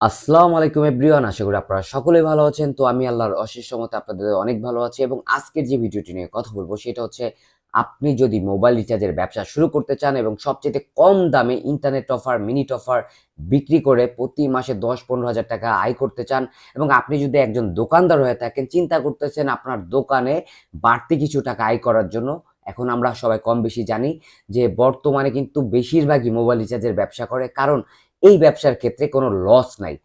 আসসালামু আলাইকুম এভরিওয়ান, আশা করি আপনারা সকলেই ভালো আছেন। তো আমি আল্লাহর অশেষ মতে আপনাদের অনেক ভালো আছি এবং আজকের যে ভিডিওটি নিয়ে কথা বলব সেটা হচ্ছে, আপনি যদি মোবাইল রিচার্জের ব্যবসা শুরু করতে চান এবং সবচেয়ে কম দামে ইন্টারনেট অফার মিনিট অফার বিক্রি করে প্রতি মাসে দশ পনেরো হাজার টাকা আয় করতে চান এবং আপনি যদি একজন দোকানদার হয়ে থাকেন, চিন্তা করতেছেন আপনার দোকানে বাড়তি কিছু টাকা আয় করার জন্য, এখন আমরা সবাই কম বেশি জানি যে বর্তমানে কিন্তু বেশিরভাগই মোবাইল রিচার্জের ব্যবসা করে। কারণ এই ব্যবসার ক্ষেত্রে কোনো লস নাই।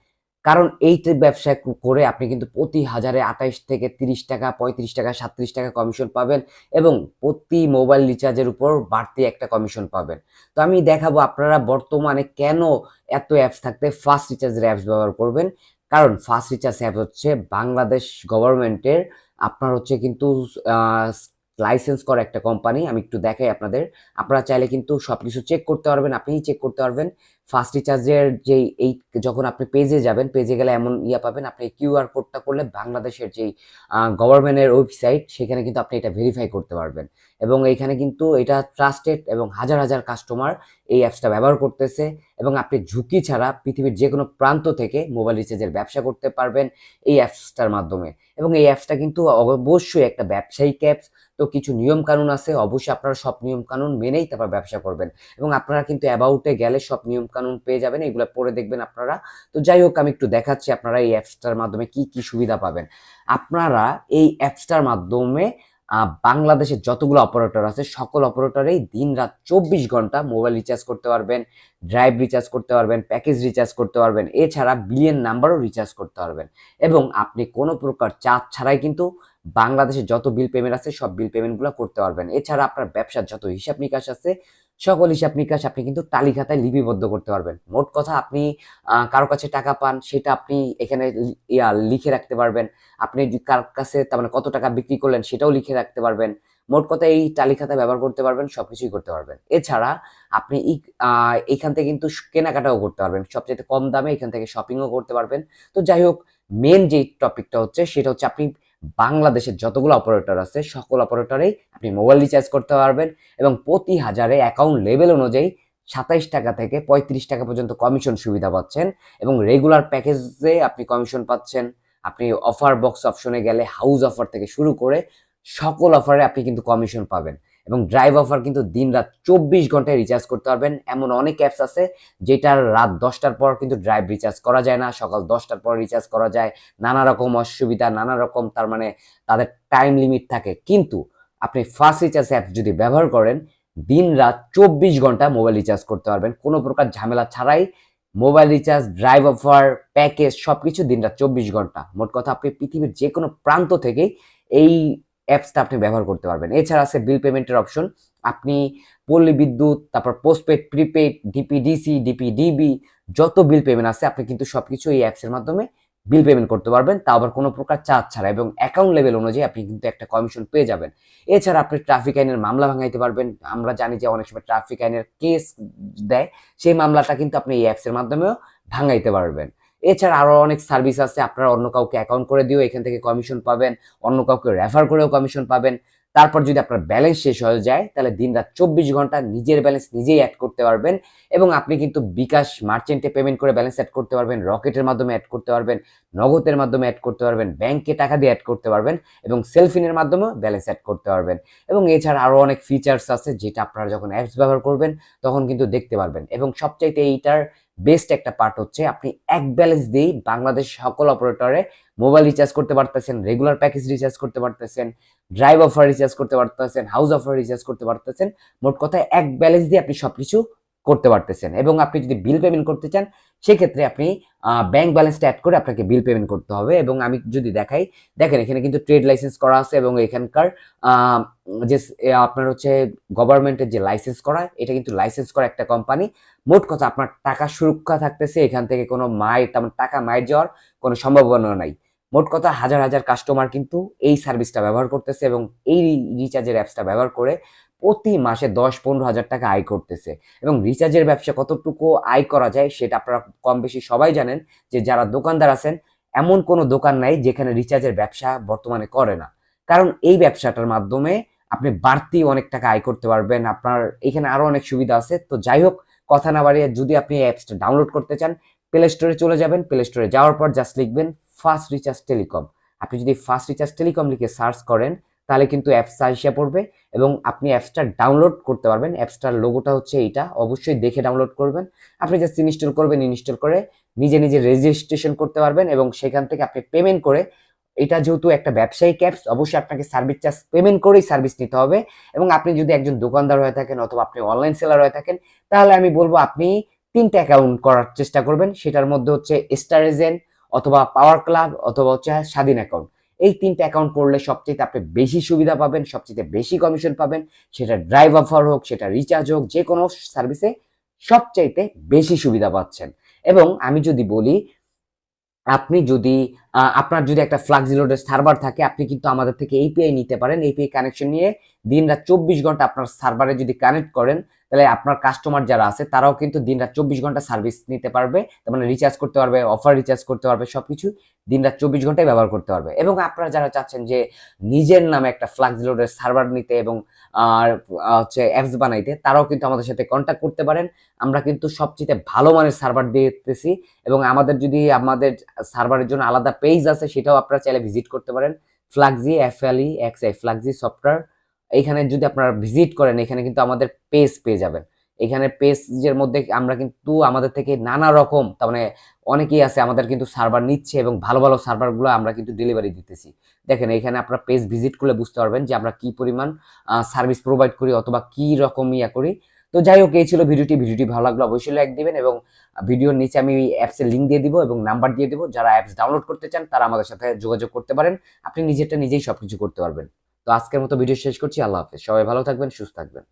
কারণ এই ব্যবসা করে আপনি কিন্তু প্রতি হাজারে আঠাইশ থেকে তিরিশ টাকা, পঁয়ত্রিশ টাকা সাত্রিশ টাকা কমিশন পাবেন এবং প্রতি মোবাইল রিচার্জের উপর বাড়তি একটা কমিশন পাবেন। তো আমি দেখাবো আপনারা বর্তমানে কেন এত অ্যাপস থাকতে ফাস্ট রিচার্জের অ্যাপস ব্যবহার করবেন। কারণ ফাস্ট রিচার্জ অ্যাপ হচ্ছে বাংলাদেশ গভর্নমেন্টের আপনার হচ্ছে কিন্তু লাইসেন্স করা একটা কোম্পানি আমি একটু দেখাই আপনাদের। আপনারা চাইলে কিন্তু সবকিছু চেক করতে পারবেন, আপনিই চেক করতে পারবেন। ফাস্ট রিচার্জের যে এই যখন আপনি পেজে যাবেন পেজে গেলে এমন ইয়া পাবেন, আপনি কিউআর কোডটা করলে বাংলাদেশের যেই গভর্নমেন্টের ওয়েবসাইট সেখানে কিন্তু আপনি এটা ভেরিফাই করতে পারবেন। এবং এইখানে কিন্তু এটা ট্রাস্টেড এবং হাজার হাজার কাস্টমার এই অ্যাপসটা ব্যবহার করতেছে। এবং আপনি ঝুঁকি ছাড়া পৃথিবীর যে কোনো প্রান্ত থেকে মোবাইল রিচার্জের ব্যবসা করতে পারবেন এই অ্যাপসটার মাধ্যমে। এবং এই অ্যাপসটা কিন্তু অবশ্যই একটা ব্যবসায়িক অ্যাপস তো কিছু নিয়ম কানুন আছে, অবশ্যই আপনারা সব নিয়ম কানুন মেনেই তারপর ব্যবসা করবেন। এবং আপনারা কিন্তু অ্যাবাউটে গেলে সব নিয়ম কানুন পেয়ে যাবেন, এগুলো পড়ে দেখবেন আপনারা। তো যাই হোক, আমি একটু দেখাচ্ছি আপনারা এই অ্যাপসটার মাধ্যমে কি কি সুবিধা পাবেন। আপনারা এই অ্যাপসটার মাধ্যমে বাংলাদেশের যতগুলো অপারেটর আছে, সকল অপারেটরেই দিন রাত চব্বিশ ঘণ্টা মোবাইল রিচার্জ করতে পারবেন ড্রাইভ রিচার্জ করতে পারবেন প্যাকেজ রিচার্জ করতে পারবেন, এছাড়া বিলিয়ন নাম্বারও রিচার্জ করতে পারবেন। এবং আপনি কোনো প্রকার চার্জ ছাড়াই কিন্তু বাংলাদেশে যত বিল পেমেন্ট আছে, সব বিল পেমেন্টগুলো করতে পারবেন। এছাড়া আপনার ব্যবসার যত হিসাব নিকাশ আছে, সকল হিসাব নিকাশ আপনি কিন্তু তালিকাতায় লিপিবদ্ধ করতে পারবেন। মোট কথা আপনি কারও কাছে টাকা পান, সেটা আপনি এখানে ইয়া, লিখে রাখতে পারবেন। আপনি কার কাছে তার মানে কত টাকা বিক্রি করলেন, সেটাও লিখে রাখতে পারবেন। মোট কথা এই তালিকাটা ব্যবহার করতে পারবেন, সবকিছুই করতে পারবেন। এছাড়া আপনি এখান থেকে কিন্তু কেনাকাটাও করতে পারবেন। সবচেয়ে কম দামে এখান থেকে শপিংও করতে পারবেন। তো যাই হোক মেন যে টপিকটা হচ্ছে, সেটা হচ্ছে আপনি বাংলাদেশের যতগুলো অপারেটর আছে, সকল অপারেটরেই আপনি মোবাইল রিচার্জ করতে পারবেন এবং প্রতি হাজারে অ্যাকাউন্ট লেভেল অনুযায়ী সাতাইশ টাকা থেকে পঁয়ত্রিশ টাকা পর্যন্ত কমিশন সুবিধা পাচ্ছেন এবং রেগুলার প্যাকেজে আপনি কমিশন পাচ্ছেন। আপনি অফার বক্স অপশনে গেলে হাউস অফার থেকে শুরু করে সকল অফারে আপনি কিন্তু কমিশন পাবেন। এবং ড্রাইভ অফার কিন্তু দিন রাত চব্বিশ ঘন্টায় রিচার্জ করতে পারবেন। এমন অনেক অ্যাপস আছে যেটার রাত দশটার পর কিন্তু ড্রাইভ রিচার্জ করা যায় না, সকাল দশটার পর রিচার্জ করা যায়। নানা রকম অসুবিধা, নানা রকম তার মানে তাদের টাইম লিমিট থাকে। কিন্তু আপনি ফার্স্ট রিচার্জ অ্যাপ যদি ব্যবহার করেন দিন রাত চব্বিশ ঘণ্টা মোবাইল রিচার্জ করতে পারবেন। কোনো প্রকার ঝামেলা ছাড়াই mobile recharge drive offer package সব কিছু দিন রাত চব্বিশ ঘণ্টা। মোট কথা আপনি পৃথিবীর যে কোনো প্রান্ত থেকে এই অ্যাপসটা আপনি ব্যবহার করতে পারবেন। এছাড়া আছে বিল পেমেন্টের অপশন আপনি পল্লী বিদ্যুৎ, তারপর পোস্টপেড প্রিপেড ডিপিডিসি ডিপিডিবি যত বিল পেমেন্ট আছে, আপনি কিন্তু সবকিছু এই অ্যাপসের মাধ্যমে বিল পেমেন্ট করতে পারবেন। তা আবার কোনো প্রকার চার্জ ছাড়া এবং অ্যাকাউন্ট লেভেল অনুযায়ী আপনি কিন্তু একটা কমিশন পেয়ে যাবেন। এছাড়া আপনি ট্রাফিক আইনের মামলা ভাঙাইতে পারবেন। আমরা জানি যে অনেক সময় ট্রাফিক আইনের কেস দেয়। সেই মামলাটা কিন্তু আপনি এই অ্যাপসের মাধ্যমেও ভাঙাইতে পারবেন। এছাড়া আরও অনেক সার্ভিস আছে, আপনারা অন্য কাউকে অ্যাকাউন্ট করে দিয়েও এখান থেকে কমিশন পাবেন, অন্য কাউকে রেফার করেও কমিশন পাবেন। তারপর যদি আপনার ব্যালেন্স শেষ হয়ে যায়, তাহলে দিন রাত চব্বিশ ঘণ্টা নিজের ব্যালেন্স নিজেই অ্যাড করতে পারবেন এবং আপনি কিন্তু বিকাশ মার্চেন্টে পেমেন্ট করে ব্যালেন্স অ্যাড করতে পারবেন রকেটের মাধ্যমে অ্যাড করতে পারবেন, নগদের মাধ্যমে অ্যাড করতে পারবেন ব্যাংকে টাকা দিয়ে অ্যাড করতে পারবেন এবং সেলফিনের মাধ্যমেও ব্যালেন্স অ্যাড করতে পারবেন। এবং এছাড়া আরও অনেক ফিচার্স আছে যেটা আপনারা যখন অ্যাপস ব্যবহার করবেন, তখন কিন্তু দেখতে পারবেন। এবং সবচাইতে এইটার বেস্ট একটা পার্ট হচ্ছে আপনি এক ব্যালেন্স দিয়েই বাংলাদেশ সকল অপারেটরে মোবাইল রিচার্জ করতে পারতেছেন রেগুলার প্যাকেজ রিচার্জ করতে পারতেছেন ড্রাইভ অফার রিচার্জ করতে পারতেছেন হাউস অফার রিচার্জ করতে পারতেছেন, মোট কথায় এক ব্যালেন্স দিয়ে আপনি সবকিছু করতে পারতেছেন। এবং আপনি যদি বিল পেমেন্ট করতে চান, সেক্ষেত্রে আপনি ব্যাংক ব্যালেন্সটা অ্যাড করে আপনাকে বিল পেমেন্ট করতে হবে। এবং আমি যদি দেখাই, দেখেন এখানে কিন্তু ট্রেড লাইসেন্স করা আছে এবং এখানকার যে আপনার হচ্ছে গভর্নমেন্টের যে লাইসেন্স করা, এটা কিন্তু লাইসেন্স করা একটা কোম্পানি মোট কথা আপনার টাকা সুরক্ষা থাকতেছে, এখান থেকে কোনো মায়ের, তেমন টাকা মায়ের যাওয়ার কোনো সম্ভাবনা নাই। মোট কথা হাজার হাজার কাস্টমার কিন্তু এই সার্ভিসটা ব্যবহার করতেছে এবং এই রিচার্জের অ্যাপসটা ব্যবহার করে প্রতি মাসে দশ পনেরো হাজার টাকা আয় করতেছে। এবং রিচার্জের ব্যবসা কতটুকু আয় করা যায় সেটা আপনারা কম বেশি সবাই জানেন যে যারা দোকানদার আছেন, এমন কোনো দোকান নাই যেখানে রিচার্জের ব্যবসা বর্তমানে করে না। কারণ এই ব্যবসাটার মাধ্যমে আপনি বাড়তি অনেক টাকা আয় করতে পারবেন, আপনার এখানে আরও অনেক সুবিধা আছে। তো যাই হোক, কথা না বাড়িয়ে যদি আপনি অ্যাপসটা ডাউনলোড করতে চান প্লে স্টোরে চলে যাবেন। প্লে স্টোরে যাওয়ার পর জাস্ট লিখবেন ফার্স্ট রিচার্জ টেলিকম আপনি যদি ফার্স্ট রিচার্জ টেলিকম লিখে সার্চ করেন তাহলে কিন্তু অ্যাপসটা এসে পড়বে এবং আপনি অ্যাপসটা ডাউনলোড করতে পারবেন। অ্যাপসটার লোগোটা হচ্ছে এইটা। অবশ্যই দেখে ডাউনলোড করবেন। আপনি জাস্ট ইনস্টল করবেন ইনস্টল করে নিজে নিজে রেজিস্ট্রেশন করতে পারবেন এবং সেখান থেকে আপনি পেমেন্ট করে এটা যেহেতু একটা ব্যবসায়িক অ্যাপস অবশ্যই আপনাকে সার্ভিস চার্জ পেমেন্ট করেই সার্ভিস নিতে হবে এবং আপনি যদি একজন দোকানদার হয়ে থাকেন অথবা আপনি অনলাইন সেলার হয়ে থাকেন, তাহলে আমি বলব আপনি তিনটা অ্যাকাউন্ট করার চেষ্টা করবেন। সেটার মধ্যে হচ্ছে স্টার এজেন্ট অথবা পাওয়ার ক্লাব অথবা হচ্ছে স্বাধীন অ্যাকাউন্ট এই তিনটা অ্যাকাউন্ট করলে সবচেয়ে আপনি বেশি সুবিধা পাবেন সবচেয়ে বেশি কমিশন পাবেন। সেটা ড্রাইভ অফার হোক, সেটা রিচার্জ হোক, যে কোনো সার্ভিসে সবচাইতে বেশি সুবিধা পাচ্ছেন। এবং আমি যদি বলি, আপনি যদি আপনার যদি একটা ফ্লাক্সিলোডের সার্ভার থাকে, আপনি কিন্তু আমাদের থেকে এপিআই নিতে পারেন। এপিআই কানেকশন নিয়ে দিন রাত চব্বিশ ঘণ্টা আপনার সার্ভারে যদি কানেক্ট করেন তাহলে আপনার কাস্টমার যারা আছে, তারাও কিন্তু দিন রাত চব্বিশ ঘণ্টা সার্ভিস নিতে পারবে। তার মানে রিচার্জ করতে পারবে অফার রিচার্জ করতে পারবে, সবকিছু দিন রাত চব্বিশ ঘন্টায় ব্যবহার করতে পারবে। এবং আপনারা যারা চাচ্ছেন যে নিজের নামে একটা ফ্লাক্সিলোডের সার্ভার নিতে এবং, আর হচ্ছে অ্যাপস বানাইতে, তারাও কিন্তু আমাদের সাথে কন্ট্যাক্ট করতে পারেন। আমরা কিন্তু সবচেয়ে ভালো মানের সার্ভার দিতেছি এবং আমাদের যদি আমাদের সার্ভারের জন্য আলাদা পেজ আছে, সেটাও আপনারা চাইলে ভিজিট করতে পারেন। Flexi F L E X I Flexi software এইখানে যদি আপনারা ভিজিট করেন, এখানে কিন্তু আমাদের পেজ পেয়ে যাবেন। এখানে পেজের মধ্যে আমরা কিন্তু আমাদের থেকে নানা রকম, তার মানে অনেকেই আছে আমাদের কিন্তু সার্ভার নিচ্ছে এবং ভালো ভালো সার্ভারগুলো আমরা কিন্তু ডেলিভারি দিতেছি। দেখেন, এখানে আপনারা পেজ ভিজিট করলে বুঝতে পারবেন যে আমরা কি পরিমাণ সার্ভিস প্রোভাইড করি অথবা কি রকম ইয়া করি। তো যাই হোক, এই ছিল ভিডিওটি। ভিডিওটি ভালো লাগল অবশ্যই লাইক দিবেন এবং ভিডিওর নিচে আমি অ্যাপসের লিঙ্ক দিয়ে দিব এবং নাম্বার দিয়ে দিব। যারা অ্যাপস ডাউনলোড করতে চান, তারা আমাদের সাথে যোগাযোগ করতে পারেন। আপনি নিজেরটা নিজেই সব কিছু করতে পারবেন। তো আজকের মতো ভিডিও শেষ করছি আল্লাহ হাফেজ। সবাই ভালো থাকবেন সুস্থ থাকবেন।